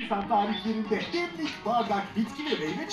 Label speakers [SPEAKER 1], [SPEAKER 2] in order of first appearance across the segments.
[SPEAKER 1] İnsan tarihlerinde demlik, bardak, bitki ve meyve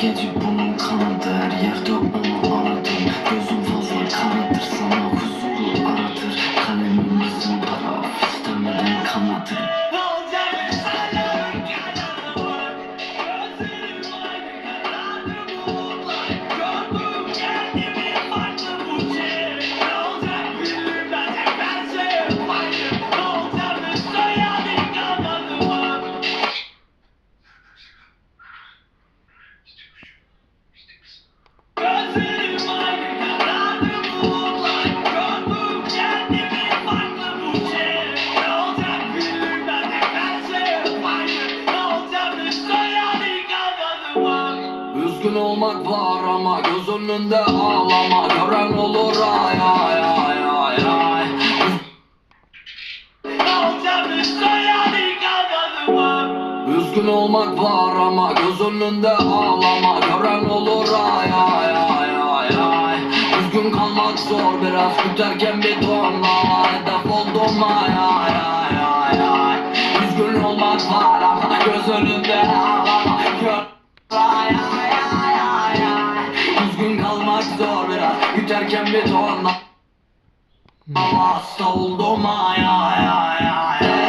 [SPEAKER 2] Gece bunun Üzgün olmak var ama göz önünde ağlama Gören olur ay ay ay ay ay Üzgün olmak var ama göz önünde ağlama Gören olur ay ay ay ay ay Üzgün kalmak zor biraz küterken bir tonlama Hedef oldum ay ay ay ay ay Üzgün olmak var ama göz önünde ağlama Gör ay ay küterken bir tonlama Hasta oldum ay ay ay ay